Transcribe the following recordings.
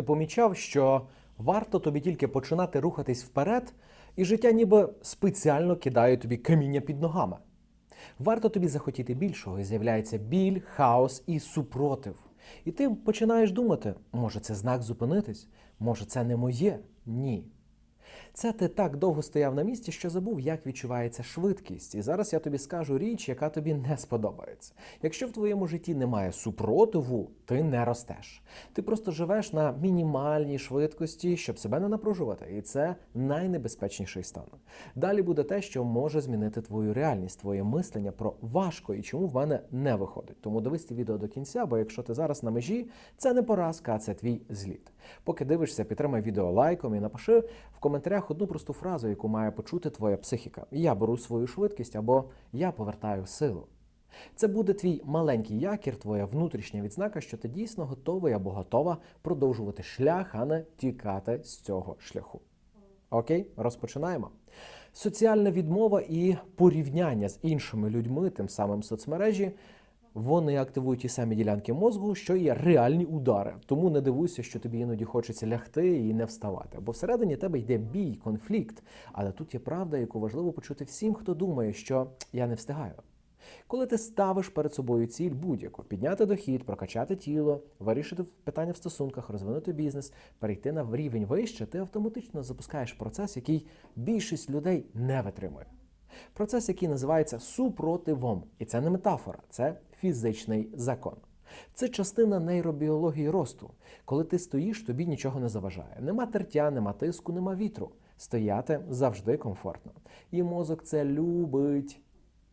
Ти помічав, що варто тобі тільки починати рухатись вперед, і життя ніби спеціально кидає тобі каміння під ногами. Варто тобі захотіти більшого, і з'являється біль, хаос і супротив. І ти починаєш думати, може, це знак зупинитись, може, це не моє? Ні. Це ти так довго стояв на місці, що забув, як відчувається швидкість. І зараз я тобі скажу річ, яка тобі не сподобається. Якщо в твоєму житті немає супротиву, ти не ростеш. Ти просто живеш на мінімальній швидкості, щоб себе не напружувати. І це найнебезпечніший стан. Далі буде те, що може змінити твою реальність, твоє мислення про важко і чому в мене не виходить. Тому дивись це відео до кінця, бо якщо ти зараз на межі, це не поразка, а це твій зліт. Поки дивишся, підтримай відео лайком і напиши в коментарях одну просту фразу, яку має почути твоя психіка. Я беру свою швидкість або я повертаю силу. Це буде твій маленький якір, твоя внутрішня відзнака, що ти дійсно готовий або готова продовжувати шлях, а не тікати з цього шляху. Окей, розпочинаємо. Соціальна відмова і порівняння з іншими людьми, тим самим соцмережі, вони активують ті самі ділянки мозку, що є реальні удари. Тому не дивуйся, що тобі іноді хочеться лягти і не вставати. Бо всередині тебе йде бій, конфлікт. Але тут є правда, яку важливо почути всім, хто думає, що я не встигаю. Коли ти ставиш перед собою ціль будь-яку підняти дохід, прокачати тіло, вирішити питання в стосунках, розвинути бізнес, перейти на рівень вище, ти автоматично запускаєш процес, який більшість людей не витримує. Процес, який називається супротивом, і це не метафора, це фізичний закон. Це частина нейробіології росту. Коли ти стоїш, тобі нічого не заважає. Нема тертя, нема тиску, нема вітру. Стояти завжди комфортно. І мозок це любить.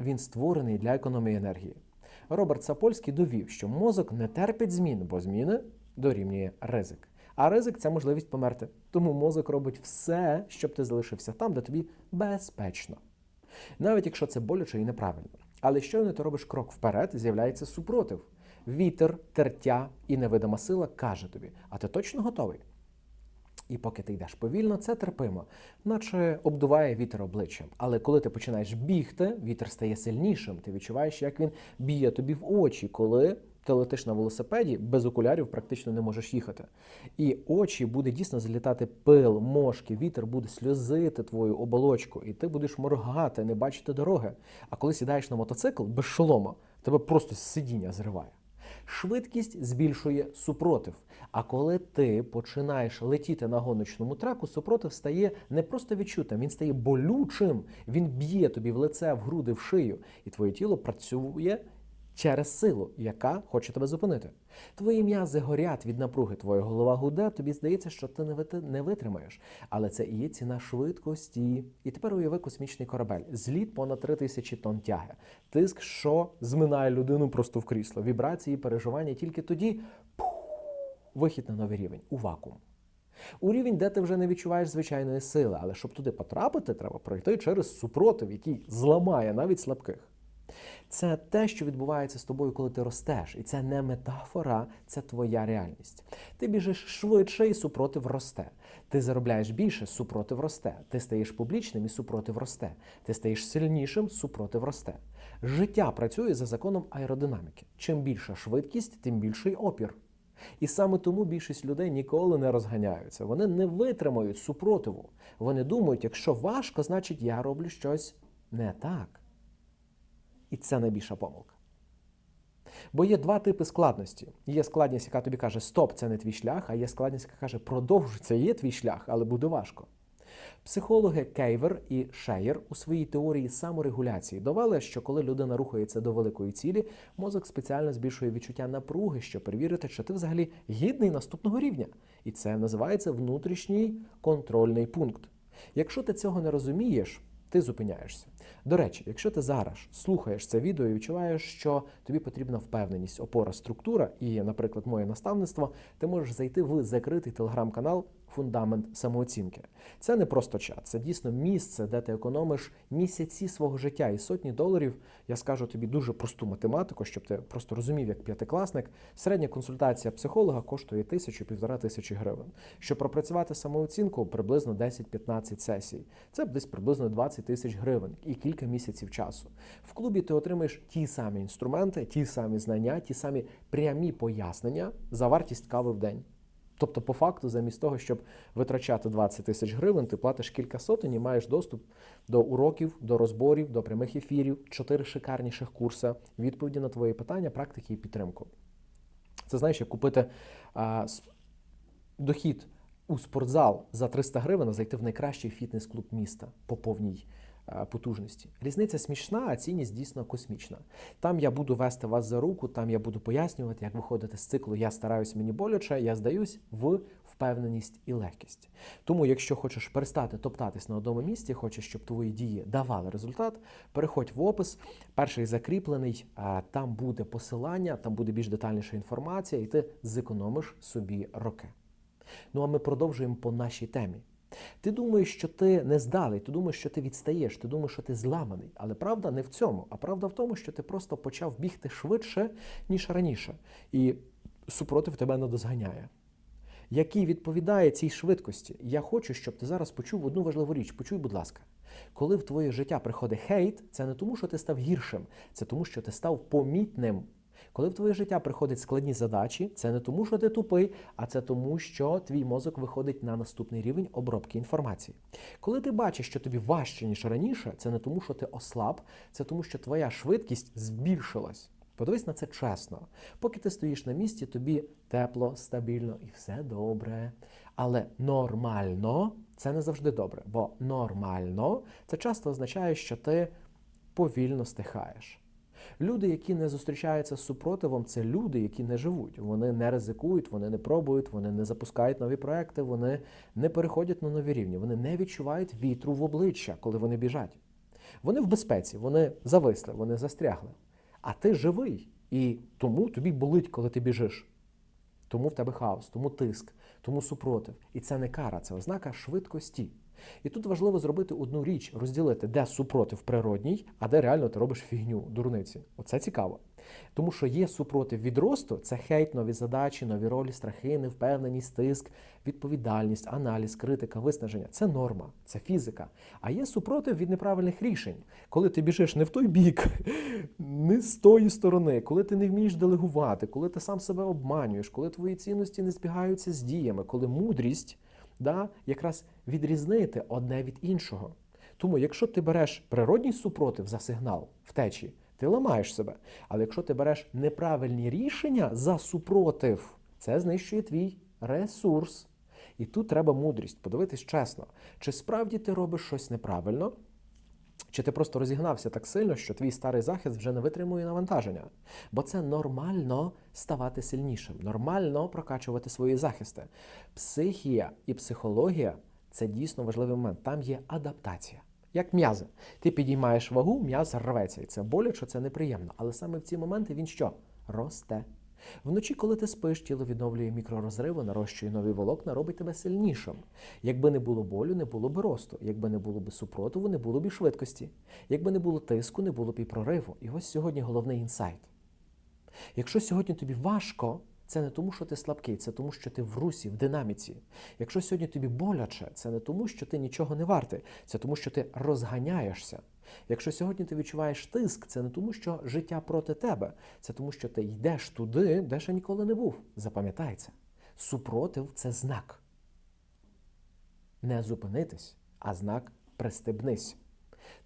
Він створений для економії енергії. Роберт Сапольський довів, що мозок не терпить змін, бо зміни дорівнює ризик. А ризик це можливість померти. Тому мозок робить все, щоб ти залишився там, де тобі безпечно. Навіть якщо це боляче і неправильно. Але щойно ти робиш крок вперед, з'являється супротив. Вітер, тертя і невидима сила каже тобі: а ти точно готовий? І поки ти йдеш повільно, це терпимо, наче обдуває вітер обличчям. Але коли ти починаєш бігти, вітер стає сильнішим. Ти відчуваєш, як він б'є тобі в очі, коли ти летиш на велосипеді, без окулярів практично не можеш їхати. І очі буде дійсно залітати пил, мошки, вітер буде сльозити твою оболочку, і ти будеш моргати, не бачити дороги. А коли сідаєш на мотоцикл без шолома, тебе просто з сидіння зриває. Швидкість збільшує супротив. А коли ти починаєш летіти на гоночному треку, супротив стає не просто відчутим, він стає болючим. Він б'є тобі в лице, в груди, в шию, і твоє тіло працює через силу, яка хоче тебе зупинити. Твої м'язи горять від напруги, твоя голова гуде, тобі здається, що ти не витримаєш. Але це і є ціна швидкості. І тепер уяви космічний корабель. Зліт понад 3000 тонн тяги. Тиск, що зминає людину просто в крісло. Вібрації, переживання тільки тоді пух, вихід на новий рівень у вакуум. У рівень, де ти вже не відчуваєш звичайної сили, але щоб туди потрапити, треба пройти через супротив, який зламає навіть слабких. Це те, що відбувається з тобою, коли ти ростеш. І це не метафора, це твоя реальність. Ти біжиш швидше і супротив росте. Ти заробляєш більше, супротив росте. Ти стаєш публічним і супротив росте. Ти стаєш сильнішим, супротив росте. Життя працює за законом аеродинаміки. Чим більша швидкість, тим більший опір. І саме тому більшість людей ніколи не розганяються. Вони не витримають супротиву. Вони думають, якщо важко, значить я роблю щось не так. І це найбільша помилка. Бо є два типи складності. Є складність, яка тобі каже, стоп, це не твій шлях, а є складність, яка каже, продовжуй, це є твій шлях, але буде важко. Психологи Кейвер і Шеєр у своїй теорії саморегуляції довели, що коли людина рухається до великої цілі, мозок спеціально збільшує відчуття напруги, щоб перевірити, чи ти взагалі гідний наступного рівня. І це називається внутрішній контрольний пункт. Якщо ти цього не розумієш, ти зупиняєшся. До речі, якщо ти зараз слухаєш це відео і відчуваєш, що тобі потрібна впевненість, опора, структура, і, наприклад, моє наставництво, ти можеш зайти в закритий телеграм-канал Фундамент самооцінки. Це не просто чат, це дійсно місце, де ти економиш місяці свого життя і сотні доларів. Я скажу тобі дуже просту математику, щоб ти просто розумів, як п'ятикласник. Середня консультація психолога коштує тисячу півтора тисячі гривень. Щоб пропрацювати самооцінку, приблизно 10-15 сесій. Це десь приблизно 20 тисяч гривень і кілька місяців часу. В клубі ти отримаєш ті самі інструменти, ті самі знання, ті самі прямі пояснення за вартість кави в день. Тобто, по факту, замість того, щоб витрачати 20 тисяч гривень, ти платиш кілька сотень і маєш доступ до уроків, до розборів, до прямих ефірів, чотири шикарніших курси, відповіді на твої питання, практики і підтримку. Це знаєш, як купити а, дохід у спортзал за 300 гривень, зайти в найкращий фітнес-клуб міста по повній потужності. Різниця смішна, а цінність дійсно космічна. Там я буду вести вас за руку, там я буду пояснювати, як виходити з циклу. Я стараюсь мені боляче, я здаюсь в впевненість і легкість. Тому, якщо хочеш перестати топтатись на одному місці, хочеш, щоб твої дії давали результат, переходь в опис. Перший закріплений, там буде посилання, там буде більш детальніша інформація, і ти зекономиш собі роки. Ну а ми продовжуємо по нашій темі. Ти думаєш, що ти не здалий, ти думаєш, що ти відстаєш, ти думаєш, що ти зламаний. Але правда не в цьому, а правда в тому, що ти просто почав бігти швидше, ніж раніше, і супротив тебе не дозганяє. Який відповідає цій швидкості? Я хочу, щоб ти зараз почув одну важливу річ. Почуй, будь ласка. Коли в твоє життя приходить хейт, це не тому, що ти став гіршим, це тому, що ти став помітним. Коли в твоє життя приходять складні задачі, це не тому, що ти тупий, а це тому, що твій мозок виходить на наступний рівень обробки інформації. Коли ти бачиш, що тобі важче, ніж раніше, це не тому, що ти ослаб, це тому, що твоя швидкість збільшилась. Подивись на це чесно. Поки ти стоїш на місці, тобі тепло, стабільно і все добре. Але нормально це не завжди добре, бо нормально це часто означає, що ти повільно стихаєш. Люди, які не зустрічаються з супротивом, це люди, які не живуть. Вони не ризикують, вони не пробують, вони не запускають нові проекти, вони не переходять на нові рівні, вони не відчувають вітру в обличчя, коли вони біжать. Вони в безпеці, вони зависли, вони застрягли. А ти живий, і тому тобі болить, коли ти біжиш. Тому в тебе хаос, тому тиск, тому супротив. І це не кара, це ознака швидкості. І тут важливо зробити одну річ: розділити, де супротив природній, а де реально ти робиш фігню, дурниці. Оце цікаво. Тому що є супротив від росту це хейт, нові задачі, нові ролі, страхи, невпевненість, тиск, відповідальність, аналіз, критика, виснаження. Це норма, це фізика. А є супротив від неправильних рішень, коли ти біжиш не в той бік, не з тої сторони, коли ти не вмієш делегувати, коли ти сам себе обманюєш, коли твої цінності не збігаються з діями, коли мудрість да, якраз відрізнити одне від іншого. Тому, якщо ти береш природній супротив за сигнал втечі, ти ламаєш себе. Але якщо ти береш неправильні рішення за супротив, це знищує твій ресурс. І тут треба мудрість, подивитись чесно, чи справді ти робиш щось неправильно, чи ти просто розігнався так сильно, що твій старий захист вже не витримує навантаження? Бо це нормально ставати сильнішим, нормально прокачувати свої захисти. Психія і психологія це дійсно важливий момент. Там є адаптація. Як м'язи. Ти підіймаєш вагу, м'яз рветься. І це боляче, це неприємно. Але саме в ці моменти він що? Росте. Вночі, коли ти спиш, тіло відновлює мікророзриви, нарощує нові волокна, робить тебе сильнішим. Якби не було болю, не було б росту. Якби не було б супротиву, не було б швидкості. Якби не було тиску, не було б і прориву. І ось сьогодні головний інсайт. Якщо сьогодні тобі важко, це не тому, що ти слабкий, це тому, що ти в русі, в динаміці. Якщо сьогодні тобі боляче, це не тому, що ти нічого не вартий, це тому, що ти розганяєшся. Якщо сьогодні ти відчуваєш тиск, це не тому, що життя проти тебе, це тому, що ти йдеш туди, де ще ніколи не був. Запам'ятай. Супротив це знак. Не зупинитись, а знак пристебнись.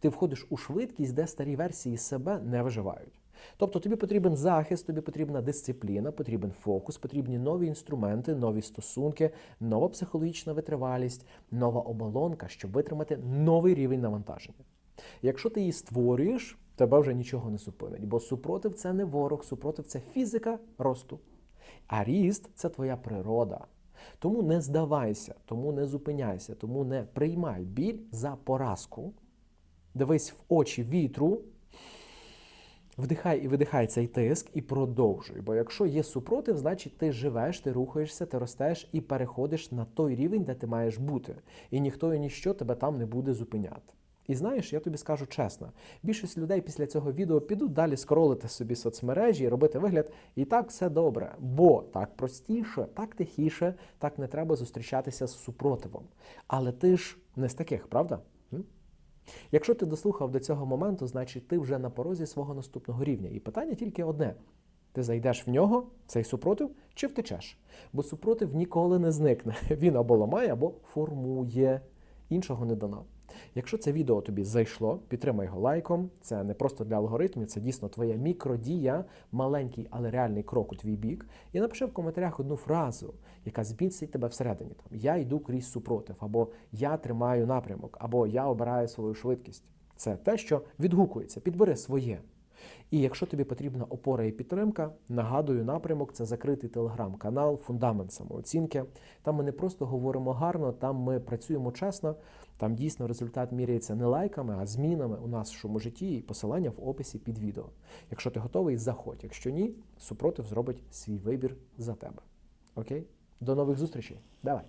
Ти входиш у швидкість, де старі версії себе не виживають. Тобто тобі потрібен захист, тобі потрібна дисципліна, потрібен фокус, потрібні нові інструменти, нові стосунки, нова психологічна витривалість, нова оболонка, щоб витримати новий рівень навантаження. Якщо ти її створюєш, тебе вже нічого не зупинить, бо супротив це не ворог, супротив це фізика росту. А ріст це твоя природа. Тому не здавайся, тому не зупиняйся, тому не приймай біль за поразку. Дивись в очі вітру, вдихай і видихай цей тиск і продовжуй. Бо якщо є супротив, значить ти живеш, ти рухаєшся, ти ростеш і переходиш на той рівень, де ти маєш бути. І ніхто і ніщо тебе там не буде зупиняти. І знаєш, я тобі скажу чесно, більшість людей після цього відео підуть далі скролити собі соцмережі і робити вигляд, і так все добре. Бо так простіше, так тихіше, так не треба зустрічатися з супротивом. Але ти ж не з таких, правда? Якщо ти дослухав до цього моменту, значить ти вже на порозі свого наступного рівня. І питання тільки одне: Ти зайдеш в нього, цей супротив, чи втечеш? Бо супротив ніколи не зникне. Він або ламає, або формує. Іншого не дано. Якщо це відео тобі зайшло, підтримай його лайком. Це не просто для алгоритмів, це дійсно твоя мікродія, маленький, але реальний крок у твій бік. І напиши в коментарях одну фразу, яка зміцнить тебе всередині. Там Я йду крізь супротив, або я тримаю напрямок, або я обираю свою швидкість. Це те, що відгукується. Підбери своє. І якщо тобі потрібна опора і підтримка, нагадую, напрямок це закритий телеграм-канал, фундамент самооцінки. Там ми не просто говоримо гарно, там ми працюємо чесно. Там дійсно результат міряється не лайками, а змінами у нашому житті і посилання в описі під відео. Якщо ти готовий, заходь. Якщо ні, супротив зробить свій вибір за тебе. Окей? До нових зустрічей. Давай.